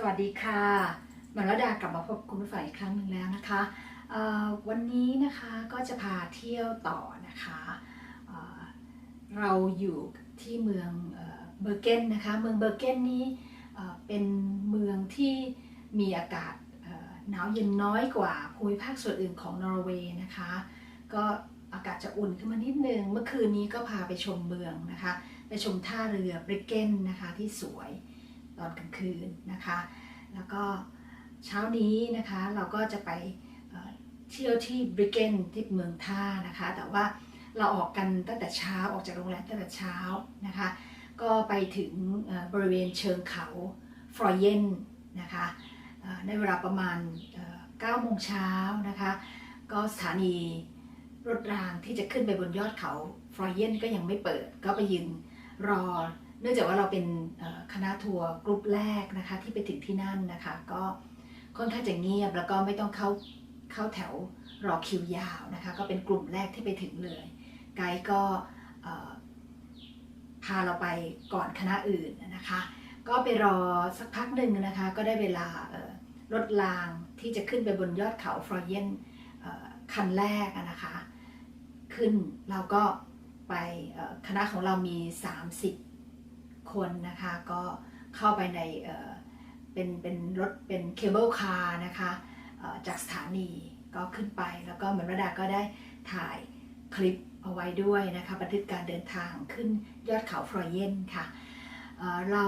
สวัสดีค่ะมารดากลับมาพบคุณผู้ฝ่ายอีกครั้งหนึ่งแล้วนะคะ วันนี้นะคะก็จะพาเที่ยวต่อนะคะเเราอยู่ที่เมืองเบอร์เกนนะคะเมืองเบอร์เกนนี้เเป็นเมืองที่มีอากาศหนาวเย็นน้อยกว่าภูมิภาคส่วนอื่นของนอร์เวย์นะคะก็อากาศจะอุ่นขึ้นมานิดนึง เมื่อคืนนี้ก็พาไปชมเมืองนะคะ ไปชมท่าเรือเบรเกนนะคะที่สวย ตอนกลางคืนนะคะ แล้วก็เช้านี้นะคะเราก็จะไปเที่ยวที่บริเกนที่เมืองท่านะคะ แต่ว่าเราออกกันตั้งแต่เช้าออกจากโรงแรมตั้งแต่เช้านะคะ ก็ไปถึงบริเวณเชิงเขาฟรอยเยนนะคะในเวลาประมาณ9โมงเช้านะคะ ก็สถานีรถรางที่จะขึ้นไปบนยอดเขาฟรอยเยนก็ยังไม่เปิด ก็ไปยืนรอ เนื่องจากว่าเราเป็นคณะทัวร์กลุ่มแรกนะคะที่ไปถึงที่นั่นนะคะ ก็ค่อนข้างจะเงียบแล้วก็ไม่ต้องเข้าเข้าแถวรอคิวยาวนะคะ ก็เป็นกลุ่มแรกที่ไปถึงเลย ไกด์ก็พาเราไปก่อนคณะอื่นนะคะ ก็ไปรอสักพักหนึ่งนะคะ ก็ได้เวลารถรางที่จะขึ้นไปบนยอดเขาฟรอยเยนคันแรกนะคะ ขึ้นเราก็ไปคณะของเรามี 30 คนนะคะก็เข้าไปในเป็นเป็นรถเป็นเคเบิลคาร์นะคะจากสถานีก็ขึ้นไปแล้วก็เหมือนระดาก็ได้ถ่ายคลิปเอาไว้ด้วยนะคะบันทึกการเดินทางขึ้นยอดเขาฟรอยเยนค่ะเเรา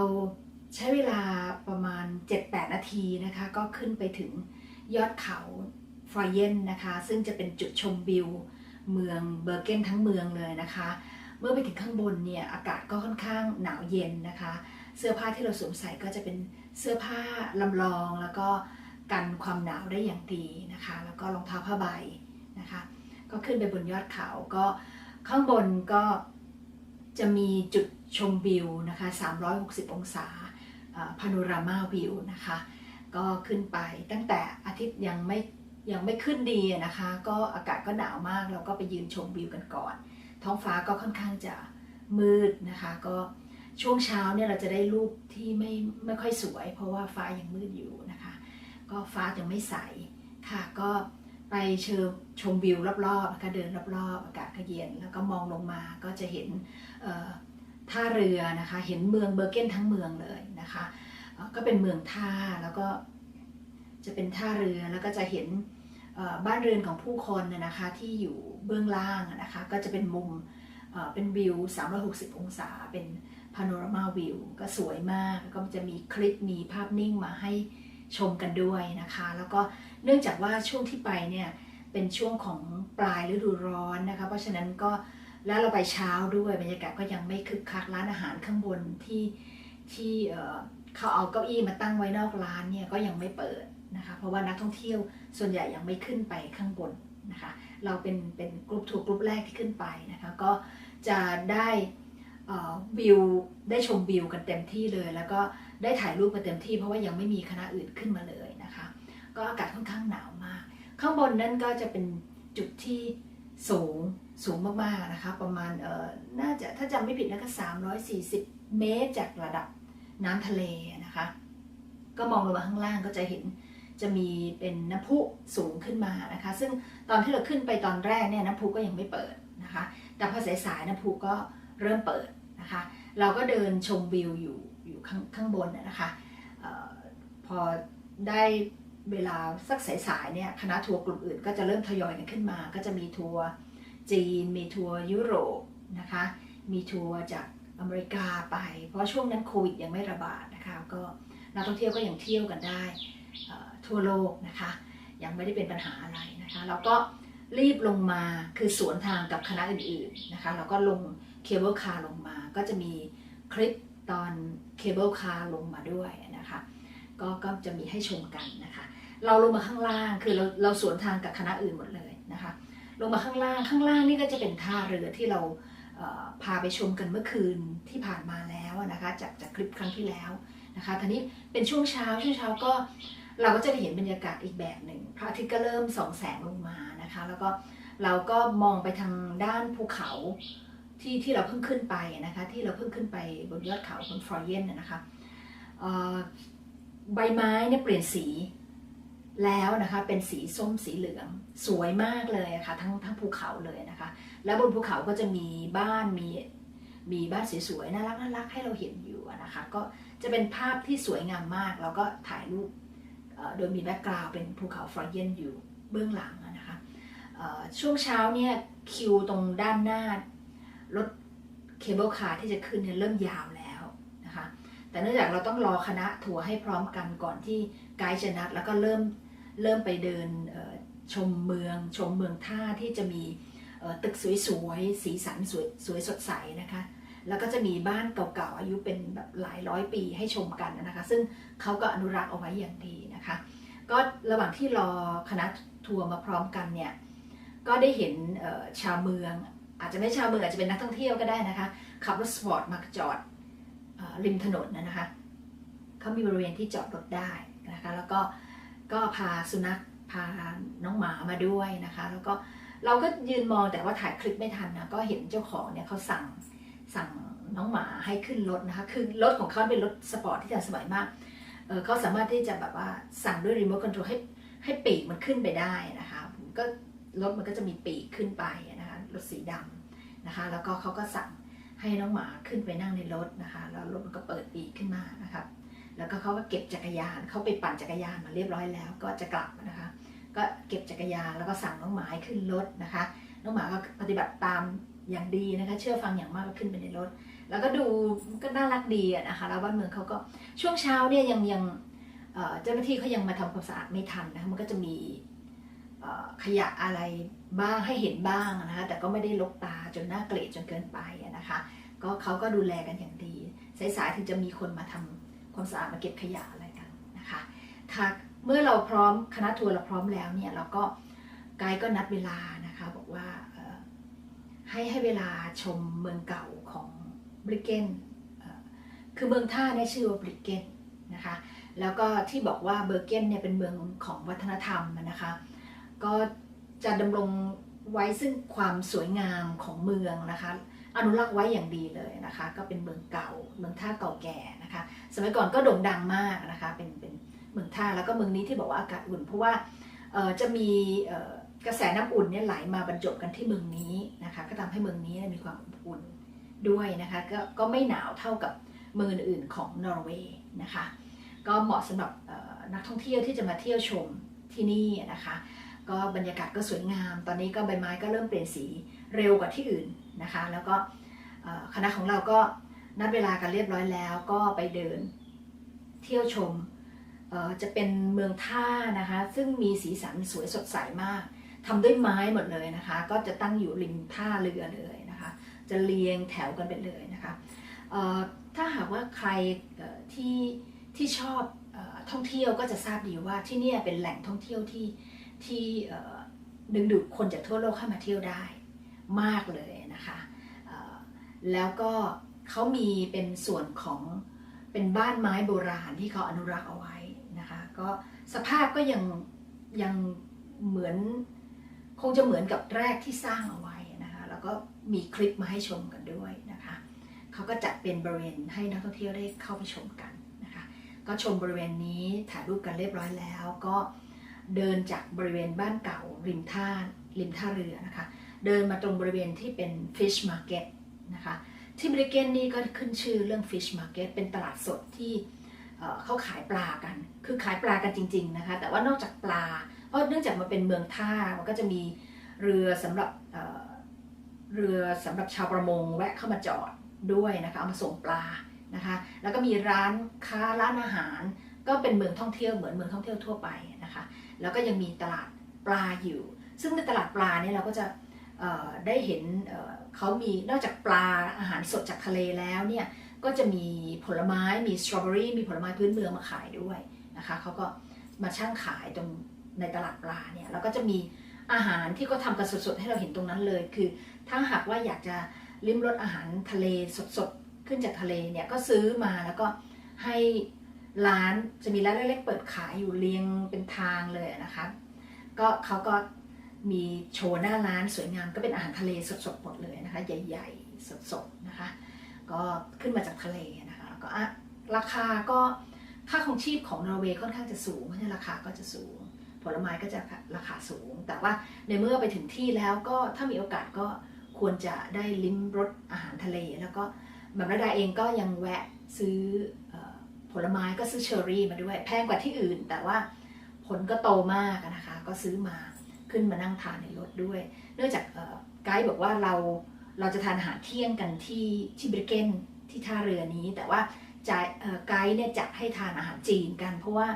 ใช้เวลาประมาณ 7-8 นาทีนะคะก็ขึ้นไปถึงยอดเขาฟรอยเยนนะคะ ซึ่งจะเป็นจุดชมวิวเมืองเบอร์เกนทั้งเมืองเลยนะคะ เมื่อไปถึงข้างบนเนี่ยอากาศก็ค่อนข้างหนาวเย็นนะคะ เสื้อผ้าที่เราสวมใส่ก็จะเป็นเสื้อผ้าลำลอง แล้วก็กันความหนาวได้อย่างดีนะคะ แล้วก็รองเท้าผ้าใบนะคะ ก็ขึ้นไปบนยอดเขาก็ข้างบนก็จะมีจุดชมวิวนะคะ 360 องศาพาโนรามาวิวนะคะ ก็ขึ้นไปตั้งแต่อาทิตย์ยังไม่ยังไม่ขึ้นดีนะคะ ก็อากาศก็หนาวมากเราก็ไปยืนชมวิวกันก่อน ท้องฟ้าก็ค่อนข้างจะมืดนะคะ ก็ช่วงเช้าเนี่ยเราจะได้รูปที่ไม่ไม่ค่อยสวย เพราะว่าฟ้ายังมืดอยู่นะคะ ก็ฟ้ายังไม่ใสค่ะก็ไปเชิญชมวิวรอบๆนะคะเดินรอบๆ อากาศก็เย็น แล้วก็มองลงมาก็จะเห็นท่าเรือนะคะ เห็นเมืองเบอร์เกนทั้งเมืองเลยนะคะ ก็เป็นเมืองท่าแล้วก็จะเป็นท่าเรือแล้วก็จะเห็น บ้านเรือนของผู้คนน่ะนะคะที่อยู่เบื้องล่างนะคะก็จะเป็นมุมเป็นวิว 360 องศา เป็นพาโนรามาวิวก็สวยมากก็จะมีคลิปมีภาพนิ่งมาให้ชมกันด้วยนะคะ แล้วก็เนื่องจากว่าช่วงที่ไปเนี่ยเป็นช่วงของปลายฤดูร้อนนะคะ เพราะฉะนั้นก็แล้วเราไปเช้าด้วยบรรยากาศก็ยังไม่คึกคักร้านอาหารข้างบนที่ที่เขาเอาเก้าอี้มาตั้งไว้นอกร้านเนี่ยก็ยังไม่เปิด นะคะเพราะว่านักท่องเที่ยวส่วนใหญ่ยังไม่ขึ้นไปข้างบนนะคะเราเป็นเป็นกลุ่มทัวร์กลุ่มแรกที่ขึ้นไปนะคะก็จะได้วิวได้ชมวิวกันเต็มที่เลย แล้วก็ได้ถ่ายรูปกันเต็มที่ เพราะว่ายังไม่มีคณะอื่นขึ้นมาเลยนะคะก็อากาศค่อนข้างหนาวมาก ข้างบนนั่นก็จะเป็นจุดที่สูงสูงมากๆนะคะประมาณเอ่อน่าจะถ้าจำไม่ผิดนะก็340 เมตรจากระดับน้ำทะเลนะคะก็มองลงมาข้างล่างก็จะเห็น จะมีเป็นน้ำพุสูงขึ้นมานะคะ ซึ่งตอนที่เราขึ้นไปตอนแรกเนี่ยน้ำพุก็ยังไม่เปิดนะคะ แต่พอสายๆน้ำพุก็เริ่มเปิดนะคะ เราก็เดินชมวิวอยู่อยู่ข้างข้างบนนะคะออพอได้เวลาสักสายๆเนี่ยคณะทัวร์กลุ่มอื่นก็จะเริ่มทยอยกันขึ้นมา ก็จะมีทัวร์จีน มีทัวร์ยุโรปนะคะ มีทัวร์จากอเมริกาไป เพราะช่วงนั้นโควิดยังไม่ระบาดนะคะ ก็นักท่องเที่ยวก็ยังเที่ยวกันได้ ทั่วโลกนะคะ ยังไม่ได้เป็นปัญหาอะไรนะคะเราก็รีบลงมาคือสวนทางกับคณะอื่นๆนะคะเราก็ลงเคเบิลคาร์ลงมา ก็จะมีคลิปตอนเคเบิลคาร์ลงมาด้วยนะคะก็ก็จะมีให้ชมกันนะคะ เราลงมาข้างล่างคือเราเราสวนทางกับคณะอื่นหมดเลยนะคะ ลงมาข้างล่างข้างล่างนี่ก็จะเป็นท่าเรือที่เราพาไปชมกันเมื่อคืนที่ผ่านมาแล้วนะคะ จากจากคลิปครั้งที่แล้วนะคะทีนี้เป็นช่วงเช้าช่วงเช้าก็ เราก็จะได้เห็นบรรยากาศอีกแบบหนึ่งพระอาทิตย์ก็เริ่มส่องแสงลงมานะคะ แล้วก็เราก็มองไปทางด้านภูเขาที่ที่เราเพิ่งขึ้นไปนะคะ ที่เราเพิ่งขึ้นไปบนยอดเขาบนฟรอยเยนนะนะคะใบไม้เนี่ยเปลี่ยนสีแล้วนะคะเป็นสีส้มสีเหลืองสวยมากเลยะค่ะทั้งทั้งภูเขาเลยนะคะ แล้วบนภูเขาก็จะมีบ้านมีมีบ้านสวยๆน่ารักน่ารักให้เราเห็นอยู่นะคะ ก็จะเป็นภาพที่สวยงามมาก แล้วก็ถ่ายรูป โดยมีแบ็กกราวเป็นภูเขาฟรอยเยนอยู่เบื้องหลังนะคะช่วงเช้าเนี่ยคิวตรงด้านหน้ารถเคเบิลคาร์ที่จะขึ้นเนี่ยเริ่มยาวแล้วนะคะ แต่เนื่องจากเราต้องรอคณะทัวร์ให้พร้อมกันก่อนที่ไกด์จะนัด แล้วก็เริ่มเริ่มไปเดินชมเมือง ชมเมืองท่าที่จะมีตึกสวยๆ สีสันสวยสวยสดใสนะคะ แล้วก็จะมีบ้านเก่าๆอายุเป็นแบบหลายร้อยปีให้ชมกันนะคะ ซึ่งเขาก็อนุรักษ์เอาไว้อย่างดีนะคะ ก็ระหว่างที่รอคณะทัวร์มาพร้อมกันเนี่ยก็ได้เห็นชาวเมือง อาจจะไม่ชาวเมืองอาจจะเป็นนักท่องเที่ยวก็ได้นะคะขับรถสปอร์ตมาจอดออริมถนนนะนะคะเขามีบริเวณที่จอดรถได้นะคะแล้วก็ก็พาสุนัขพาน้องหมามาด้วยนะคะ แล้วก็เราก็ยืนมองแต่ว่าถ่ายคลิปไม่ทันนะก็เห็นเจ้าของเนี่ยเขาสั่ง สั่งน้องหมาให้ขึ้นรถนะคะ คือรถของเขาเป็นรถสปอร์ตที่ทันสมัยมากเเขาสามารถที่จะแบบว่าสั่งด้วยรีโมทคอนโทรลให้ให้ปีกมันขึ้นไปได้นะคะ ก็รถมันก็จะมีปีกขึ้นไปนะคะ รถสีดำนะคะ แล้วก็เขาก็สั่งให้น้องหมาขึ้นไปนั่งในรถนะคะ แล้วรถมันก็เปิดปีกขึ้นมานะครับ แล้วก็เขาก็เก็บจักรยาน เขาไปปั่นจักรยานมาเรียบร้อยแล้ว ก็จะกลับนะคะ ก็เก็บจักรยานแล้วก็สั่งน้องหมาให้ขึ้นรถนะคะ น้องหมาก็ปฏิบัติตาม อย่างดีนะคะ เชื่อฟังอย่างมากก็ขึ้นไปในรถ แล้วก็ดูก็น่ารักดีอะนะคะ แล้วบ้านเมืองเขาก็ช่วงเช้าเนี่ยยังยังเจ้าหน้าที่เขายังมาทำความสะอาดไม่ทันนะคะมันก็จะมีขยะอะไรบ้างให้เห็นบ้างนะคะแต่ก็ไม่ได้ลกตาจนน่าเกลียดจนเกินไปนะคะ ก็เขาก็ดูแลกันอย่างดีสายๆถึงจะมีคนมาทำความสะอาดมาเก็บขยะอะไรกันนะคะค่ะเมื่อเราพร้อมคณะทัวร์เราพร้อมแล้วเนี่ยเราก็ไกด์ก็นัดเวลานะคะ บอกว่า ให้ให้เวลาชมเมืองเก่าของบริเกนคือเมืองท่าเนี่ยชื่อว่าบริเกนนะคะแล้วก็ที่บอกว่าเบอร์เกนเนี่ยเป็นเมืองของวัฒนธรรมนะคะก็จะดำรงไว้ซึ่งความสวยงามของเมืองนะคะอนุรักษ์ไว้อย่างดีเลยนะคะก็เป็นเมืองเก่าเมืองท่าเก่าแก่นะคะสมัยก่อนก็โด่งดังมากนะคะเป็นเป็นเมืองท่าแล้วก็เมืองนี้ที่บอกว่าอากาศอุ่นเพราะว่าจะมีเกระแสน้ำอุ่นเนี่ยไหลมาบรรจบกันที่เมืองนี้นะคะก็ทำให้เมืองนี้มีความอบอุ่นด้วยนะคะก็ก็ไม่หนาวเท่ากับเมืองอื่นของนอร์เวย์นะคะก็เหมาะสำหรับนักท่องเที่ยวที่จะมาเที่ยวชมที่นี่นะคะก็บรรยากาศก็สวยงาม ตอนนี้ก็ใบไม้ก็เริ่มเปลี่ยนสีเร็วกว่าที่อื่นนะคะ แล้วก็คณะของเราก็นัดเวลากันเรียบร้อยแล้วก็ไปเดินเที่ยวชมจะเป็นเมืองท่านะคะ ซึ่งมีสีสันสวยสดใสมาก ทำด้วยไม้หมดเลยนะคะ ก็จะตั้งอยู่ริมท่าเรือเลยนะคะ จะเรียงแถวกันไปเลยนะคะถ้าหากว่าใครที่ที่ชอบออท่องเที่ยวก็จะทราบดีว่าที่เนี่ยเป็นแหล่งท่องเที่ยวที่ที่ดึงดูดคนจากทั่วโลกเข้ามาเที่ยวได้มากเลยนะคะแล้วก็เขามีเป็นส่วนของเป็นบ้านไม้โบราณที่เขาอนุรักษ์เอาไว้นะคะ ก็สภาพก็ยังยังเหมือน คงจะเหมือนกับแรกที่สร้างเอาไว้นะคะแล้วก็มีคลิปมาให้ชมกันด้วยนะคะเขาก็จัดเป็นบริเวณให้นักท่องเที่ยวได้เข้าไปชมกันนะคะก็ชมบริเวณนี้ถ่ายรูปกันเรียบร้อยแล้ว ก็เดินจากบริเวณบ้านเก่าริมท่าริมท่าเรือนะคะเดินมาตรงบริเวณที่เป็น fish market นะคะที่บริเกนนี่ก็ขึ้นชื่อเรื่อง fish market เป็นตลาดสดที่ เขาขายปลากัน คือขายปลากันจริง ๆนะคะ แต่ว่านอกจากปลา เพราะเนื่องจากมันเป็นเมืองท่า มันก็จะมีเรือสำหรับเเรือสำหรับชาวประมงแวะเข้ามาจอดด้วยนะคะ เอามาส่งปลานะคะ แล้วก็มีร้านค้าร้านอาหาร ก็เป็นเมืองท่องเที่ยวเหมือนเมืองท่องเที่ยวทั่วไปนะคะ แล้วก็ยังมีตลาดปลาอยู่ ซึ่งในตลาดปลาเนี่ยเราก็จะได้เห็นเเขามีนอกจากปลาอาหารสดจากทะเลแล้วเนี่ย ก็จะมีผลไม้มีสตรอเบอรี่มีผลไม้พื้นเมืองมาขายด้วยนะคะเขาก็มาช่างขายตรงในตลาดปลาเนี่ยแล้วก็จะมีอาหารที่เขาทำกันสดๆให้เราเห็นตรงนั้นเลย คือถ้าหากว่าอยากจะลิ้มรสอาหารทะเลสดๆขึ้นจากทะเลเนี่ยก็ซื้อมาแล้วก็ให้ร้านจะมีร้านเล็กๆเปิดขายอยู่เรียงเป็นทางเลยนะคะก็เขาก็มีโชว์หน้าร้านสวยงามก็เป็นอาหารทะเลสดๆหมดเลยนะคะ ใหญ่ๆ สดๆนะคะ ก็ขึ้นมาจากทะเลนะคะแล้วก็อะราคาก็ค่าของชีพของนอร์เวย์ค่อนข้างจะสูงเพราะฉะนั้นราคาก็จะสูง ผลไม้ก็จะราคาสูง แต่ว่าในเมื่อไปถึงที่แล้วก็ถ้ามีโอกาสก็ควรจะได้ลิ้มรสอาหารทะเล แล้วก็แบบระดาเองก็ยังแวะซื้ออผลไม้ก็ซื้อเชอร์รี่มาด้วย แพงกว่าที่อื่น แต่ว่าผลก็โตมากนะคะ ก็ซื้อมาขึ้นมานั่งทานในรถด้วย เนื่องจากไกด์บอกว่าเรา เราจะทานอาหารเที่ยงกันที่ที่บริเกนที่ท่าเรือนี้ แต่ว่าไกด์เนี่ยจัดให้ทานอาหารจีนกัน เพราะว่า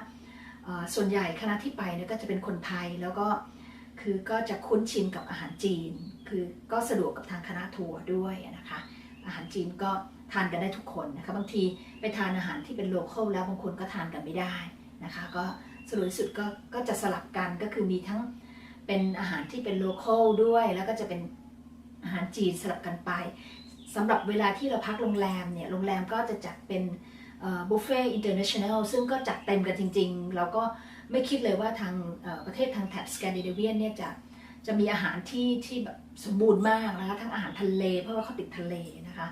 ส่วนใหญ่คณะที่ไปเนี่ยก็จะเป็นคนไทยแล้วก็คือก็จะคุ้นชินกับอาหารจีน คือก็สะดวกกับทางคณะทัวร์ด้วยนะคะ อาหารจีนก็ทานกันได้ทุกคนนะคะ บางทีไปทานอาหารที่เป็นโลเคอลแล้วบางคนก็ทานกันไม่ได้นะคะ ก็สรุปสุดก็ก็จะสลับกันก็คือมีทั้งเป็นอาหารที่เป็นโลเคอลด้วย แล้วก็จะเป็น อาหารจีนสลับกันไปสำหรับเวลาที่เราพักโรงแรมเนี่ยโรงแรมก็จะจัดเป็นบุฟเฟ่อินเตอร์เนชั่นแนลซึ่งก็จัดเต็มกันจริงๆแล้วก็ไม่คิดเลยว่าทางประเทศทางแถบสแกนดิเนเวียนเนี่ยจะจะมีอาหารที่ที่แบบสมบูรณ์มากนะคะทั้งอาหารทะเลเพราะว่าเขาติดทะเลนะคะ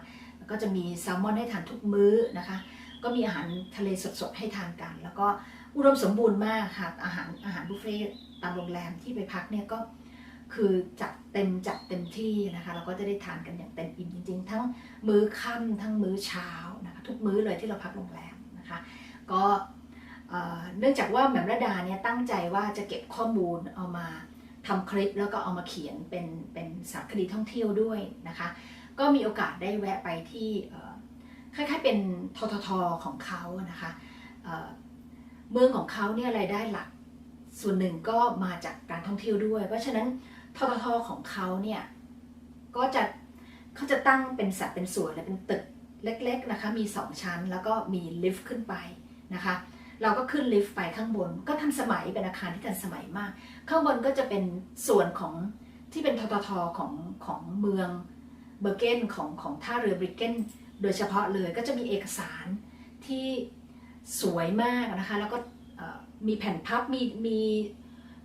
ก็จะมีแซลมอนให้ทานทุกมื้อนะคะ ก็มีอาหารทะเลสดๆให้ทานกัน แล้วก็อุดมสมบูรณ์มากค่ะอาหารอาหารบุฟเฟ่ต์ตามโรงแรมที่ไปพักเนี่ยก็คือจัด เต็มจัดเต็มที่นะคะเราก็จะได้ทานกันอย่างเต็มอิ่มจริงๆ ทั้งมื้อค่ำทั้งมื้อเช้านะคะทุกมื้อเลยที่เราพักโรงแรมนะคะก็เนื่องจากว่าแหม่มระดาเนี่ยตั้งใจว่าจะเก็บข้อมูลเอามาทำคลิปแล้วก็เอามาเขียนเป็นเป็นสารคดีท่องเที่ยวด้วยนะคะ ก็มีโอกาสได้แวะไปที่คล้ายๆเป็นทททของเขานะคะเมืองของเขาเนี่ยรายได้หลักส่วนหนึ่งก็มาจากการท่องเที่ยวด้วย เพราะฉะนั้น ทททของเขาเนี่ยก็จะเขาจะตั้งเป็นสัดเป็นส่วนเลยเป็นตึกเล็กๆนะคะ มีสองชั้นแล้วก็มีลิฟต์ขึ้นไปนะคะ เราก็ขึ้นลิฟต์ไปข้างบน ก็ทันสมัยเป็นอาคารที่ทันสมัยมาก ข้างบนก็จะเป็นส่วนของที่เป็นทททของของเมืองเบอร์เกนของของท่าเรือบริเกนโดยเฉพาะเลยก็จะมีเอกสารที่สวยมากนะคะ แล้วก็มีแผ่นพับมีมี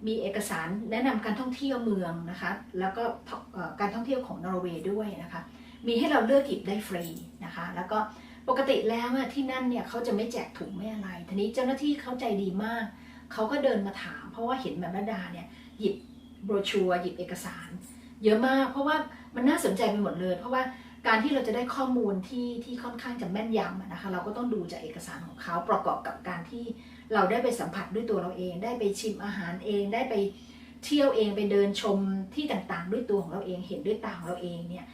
มีเอกสารแนะนำการท่องเที่ยวเมืองนะคะ แล้วก็การท่องเที่ยวของนอร์เวย์ด้วยนะคะ มีให้เราเลือกหยิบได้ฟรีนะคะ แล้วก็ปกติแล้วที่นั่นเนี่ยเขาจะไม่แจกถุงไม่อะไร ทีนี้เจ้าหน้าที่เขาใจดีมาก เขาก็เดินมาถาม เพราะว่าเห็นแบบระดาเนี่ยหยิบโบรชัวหยิบเอกสาร เยอะมาก เพราะว่ามันน่าสนใจไปหมดเลย เพราะว่าการที่เราจะได้ข้อมูลที่ที่ค่อนข้างจะแม่นยำนะคะ เราก็ต้องดูจากเอกสารของเขาประกอบกับการที่ เราได้ไปสัมผัสด้วยตัวเราเอง ได้ไปชิมอาหารเอง ได้ไปเที่ยวเองไปเดินชมที่ต่างๆ ด้วยตัวของเราเอง เห็นด้วยตาของเราเองเนี่ย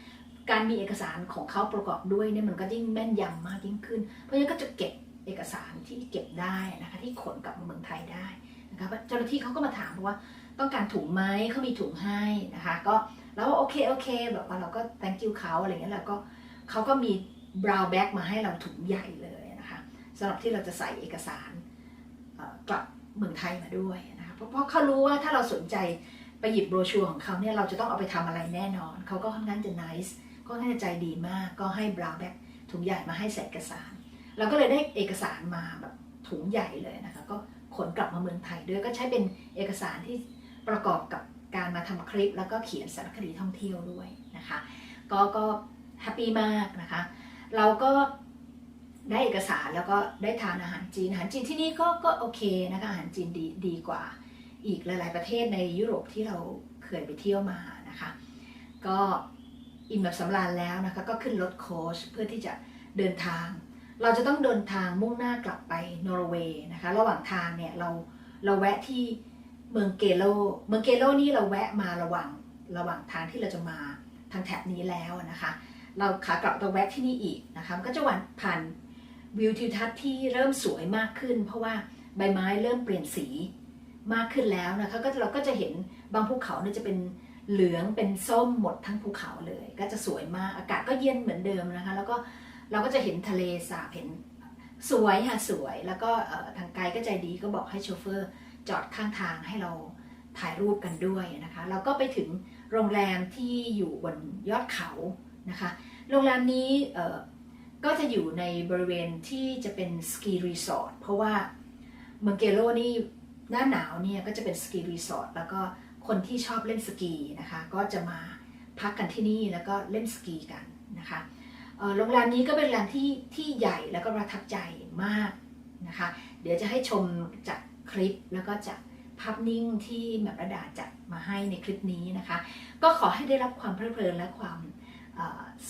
การมีเอกสารของเขาประกอบด้วยเนี่ยมันก็ยิ่งแม่นยำมากยิ่งขึ้น เพราะฉะนั้นก็จะเก็บเอกสารที่เก็บได้นะคะที่ขนกลับมาเมืองไทยได้นะคะเจ้าหน้าที่เขาก็มาถามว่าต้องการถุงไหมเขามีถุงให้นะคะก็แล้วโอเคโอเค แบบว่าเราก็ thank you เขาอะไรเงี้ยแล้วก็เขาก็มี brown bag มาให้เราถุงใหญ่เลยนะคะสำหรับที่เราจะใส่เอกสาร กลับเมืองไทยมาด้วยนะคะเพราะเพราเขารู้ว่าถ้าเราสนใจไปหยิบโบรชัวร์ของเขาเนี่ยเราจะต้องเอาไปทำอะไรแน่นอน เขาก็ค่อนข้างจะ nice ก็ค่อนข้างจะใจดีมาก ก็ให้ brown bag ถุงใหญ่มาให้ใส่เอกสารเราก็เลยได้เอกสารมาแบบถุงใหญ่เลยนะคะก็ขนกลับมาเมืองไทยด้วยก็ใช้เป็นเอกสารที่ประกอบกับการมาทำคลิป แล้วก็เขียนสารคดีท่องเที่ยวด้วยนะคะ ก็ก็แฮปปี้มากนะคะ เราก็ ได้เอกสารแล้วก็ได้ทานอาหารจีน อาหารจีนที่นี่ก็ก็โอเคนะคะอาหารจีนดีดีกว่า อีกหลาย ๆ ประเทศในยุโรปที่เราเคยไปเที่ยวมานะคะ ก็อิ่มแบบสำราญแล้วนะคะก็ขึ้นรถโค้ชเพื่อที่จะเดินทาง เราจะต้องเดินทางมุ่งหน้ากลับไปนอร์เวย์นะคะระหว่างทางเนี่ยเราเราแวะที่เมืองเกโล เมืองเกโลนี่เราแวะมาระหว่างระหว่างทางที่เราจะมาทางแถบนี้แล้วนะคะ เราขากลับเราแวะที่นี่อีกนะคะมันก็จะวันผ่าน วิวทิวทัศน์ที่เริ่มสวยมากขึ้น เพราะว่าใบไม้เริ่มเปลี่ยนสีมากขึ้นแล้วนะคะก็เราก็จะเห็นบางภูเขาเนี่ยจะเป็นเหลืองเป็นส้มหมดทั้งภูเขาเลย ก็จะสวยมากอากาศก็เย็นเหมือนเดิมนะคะ แล้วก็เราก็จะเห็นทะเลสาบเห็นสวยค่ะสวย แล้วก็ทางไกด์ก็ใจดีก็บอกให้โชเฟอร์จอดข้างทางให้เราถ่ายรูปกันด้วยนะคะ เราก็ไปถึงโรงแรมที่อยู่บนยอดเขานะคะ โรงแรมนี้ ก็จะอยู่ในบริเวณที่จะเป็นสกีรีสอร์ทเพราะว่าเมืองเกโลนี่หน้าหนาวเนี่ยก็จะเป็นสกีรีสอร์ทแล้วก็คนที่ชอบเล่นสกีนะคะ ก็จะมาพักกันที่นี่แล้วก็เล่นสกีกันนะคะโรงแรมนี้ก็เป็นโรงแรมที่ที่ใหญ่แล้วก็ประทับใจมากนะคะ เดี๋ยวจะให้ชมจากคลิปแล้วก็จากภาพนิ่งที่แหม่มระดาจัดมาให้ในคลิปนี้นะคะ ก็ขอให้ได้รับความเพลิดเพลินและความ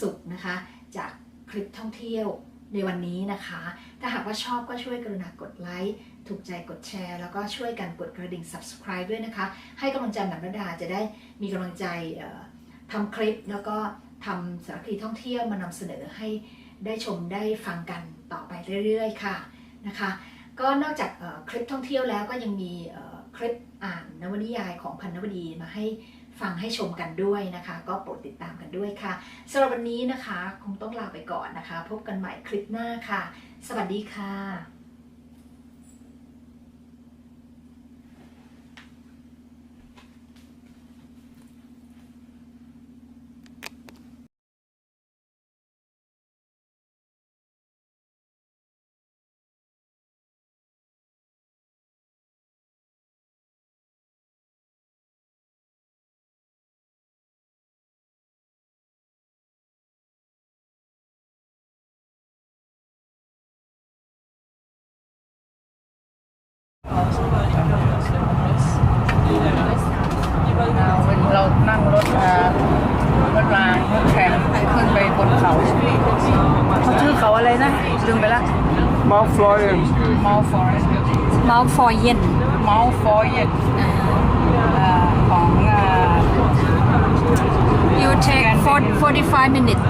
สุขนะคะ จาก คลิปท่องเที่ยวในวันนี้นะคะ ถ้าหากว่าชอบก็ช่วยกรุณากดไลค์ถูกใจกดแชร์ แล้วก็ช่วยกันกดกระดิ่ง subscribe ด้วยนะคะ ให้กำลังใจแหม่มระดาจะได้มีกำลังใจทำคลิปแล้วก็ทำสารคดีท่องเที่ยวมานำเสนอให้ได้ชมได้ฟังกันต่อไปเรื่อยๆ ค่ะนะคะ ก็นอกจากคลิปท่องเที่ยวแล้วก็ยังมีคลิปอ่านนวนิยายของพันนวดีมาให้ ฟังให้ชมกันด้วยนะคะ ก็โปรดติดตามกันด้วยค่ะสำหรับวันนี้นะคะ คงต้องลาไปก่อนนะคะ พบกันใหม่คลิปหน้าค่ะ สวัสดีค่ะ เรานั่งรถอ่ารถรางรถแข่งขึ้นไปบนเขาเขาชื่อเขาอะไรนะลืมไปละ Mount Florian. มอลฟอร์ Mount f o y e n มอลฟอร์เยของอ่า You take 45 minutes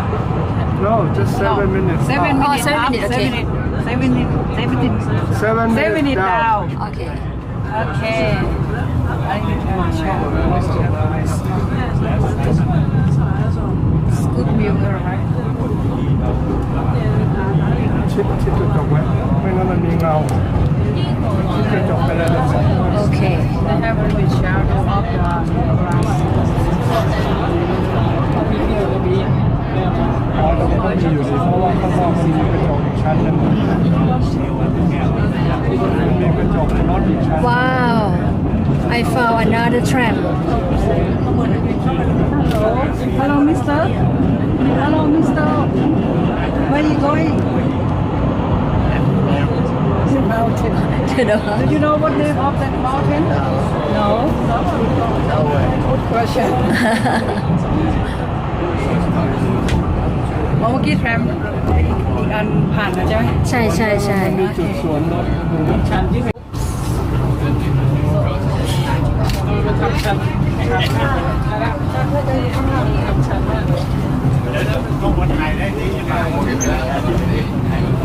No, just seven minutes. seven Oh, minutes seven up, minutes, okay. seven minutes seven minutes Seven Seven minutes minutes down. down โอเค okay อันนี้คือชอบ good view right ชิดชิดกระจกไว้ไม่งั้นมันมีเงาชิดกระจกไปเลยนะโอเค they have a little shadow of the glass อ๋อแต่มันก็มีอยู่ดีเพราะว่าข้างนอกมันมี กระจกอีกชั้นหนึงมันมีกระจกรถอีกชั้น Wow I found another tram Hello, mister. Hello, mister. Where you going? The mountain. to the Do you know what name of that mountain? No. No way. Good question. เมื่ อกี้แทรมอีกอันผ่านแล้วใช่ไหมใช่ใช่ใช่มีจุดสวนรถอยู่ชั้นที่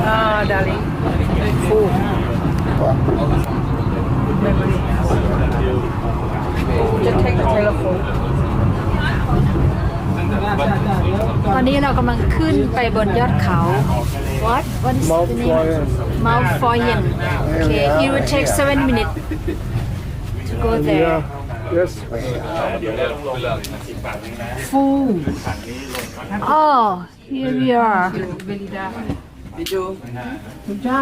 อ่า darling food memory just take the telephone ตอ นนี้เรากำลังขึ้นไปบนยอดเขา What What is Mount the name Florian. Mount f o y e n Okay it will take seven minutes to go there Yeah. Yes. food Oh here we are เวลิดาวิดีโอไม่ใช่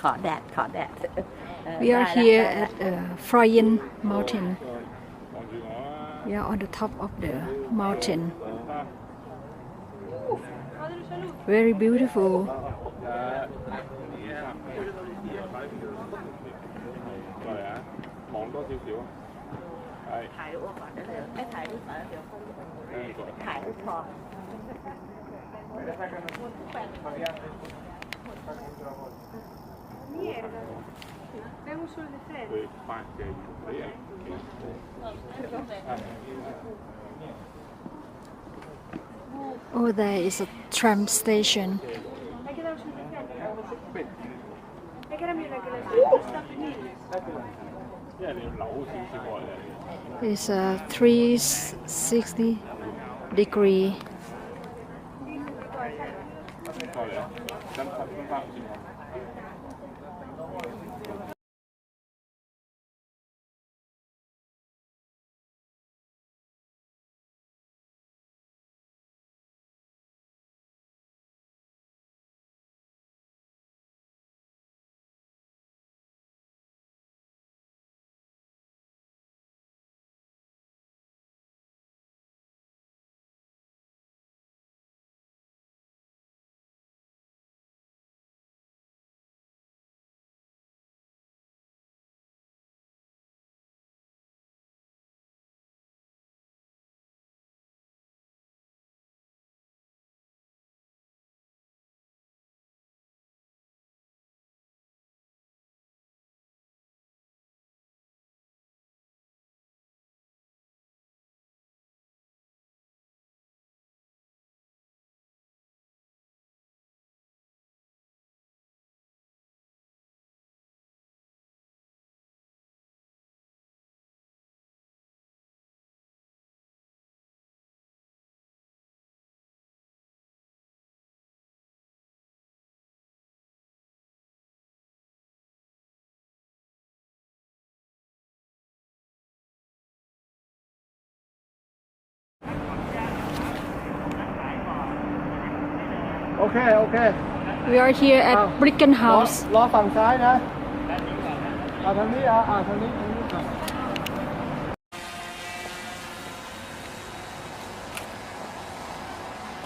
ขอแดดขอแดด We are here at uh, Froyen Mountain. We are on the top of the mountain. Very beautiful. Abbiamo solo le fredde. Oh, there is a tram station. It's a 360 degree. เค โอเค we are here at อ้าว Bricken รอ House รอฝั่งซ้ายนะเอาทางนี้อะอ่าทางนี้ทางนี้อะ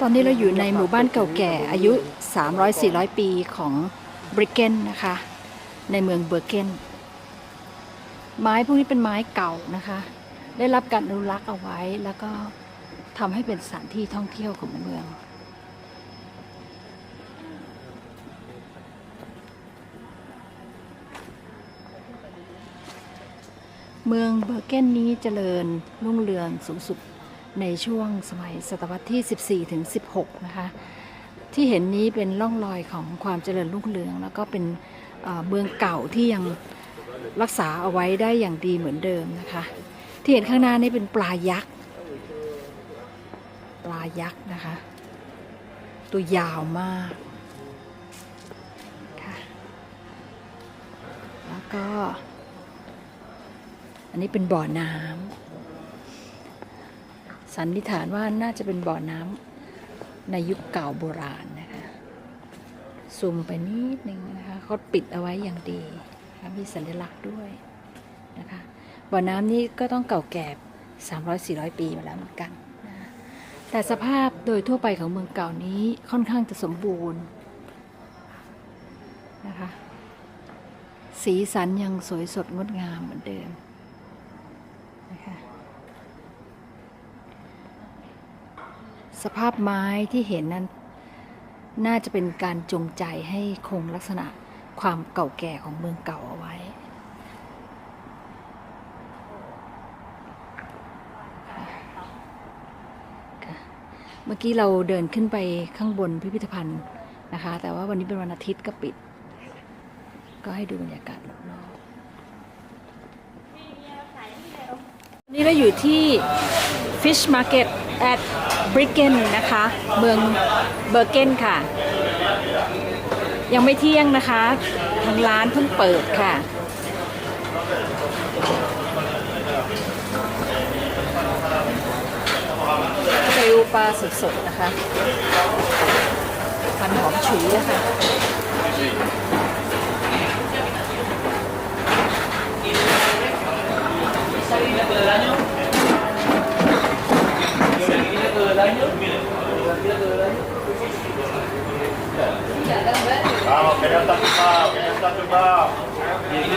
ตอนนี้เราอยู่ในหมู่บ้านเก่าแก่อายุ 300-400 ปีของบริเกนนะคะ ในเมืองเบอร์เกนไม้พวกนี้เป็นไม้เก่านะคะ ได้รับการอนุรักษ์เอาไว้แล้วก็ทำให้เป็นสถานที่ท่องเที่ยวของเมือง เมืองเบอร์เกนนี้เจริญรุ่งเรืองสูงสุดในช่วงสมัยศตวรรษที่ 14 ถึง 16 นะคะ ที่เห็นนี้เป็นร่องรอยของความเจริญรุ่งเรือง แล้วก็เป็นเมืองเก่าที่ยังรักษาเอาไว้ได้อย่างดีเหมือนเดิมนะคะ ที่เห็นข้างหน้านี่เป็นปลายักษ์ ปลายักษ์นะคะ ตัวยาวมาก ค่ะ แล้วก็ อันนี้เป็นบ่อน้ำสันนิษฐานว่าน่าจะเป็นบ่อน้ำในยุคเก่าโบราณนะคะซูมไปนิดนึงนะคะเขาปิดเอาไว้อย่างดีะมีสัญลักษณ์ด้วยนะคะบ่อน้ำนี้ก็ต้องเก่าแก่ 300-400 ปีมาแล้วเหมือนกันนะแต่สภาพโดยทั่วไปของเมืองเก่านี้ค่อนข้างจะสมบูรณ์นะคะสีสันยังสวยสดงดงามเหมือนเดิม นะคะ สภาพไม้ที่เห็นนั้น น่าจะเป็นการจงใจให้คงลักษณะความเก่าแก่ของเมืองเก่าเอาไว้ เมื่อกี้เราเดินขึ้นไปข้างบนพิพิธภัณฑ์นะคะ แต่ว่าวันนี้เป็นวันอาทิตย์ก็ปิด ก็ให้ดูบรรยากาศรอบๆ นี่เราอยู่ที่ Fish Market at Bricken นะคะ เมืองเบอร์เกนค่ะ ยังไม่เที่ยงนะคะ ทางร้านเพิ่งเปิดค่ะไปดูปลาสดๆนะคะ พันหอมฉุยอะค่ะ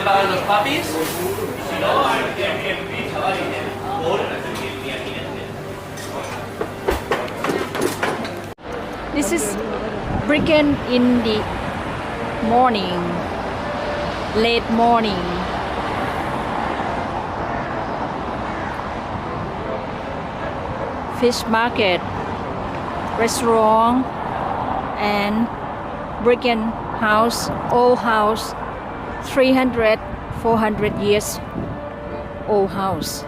Pagan los papis. Si no, This is Brigham in the morning, late morning. Fish market, restaurant, and Brigham house, old house, 300, 400 years old house.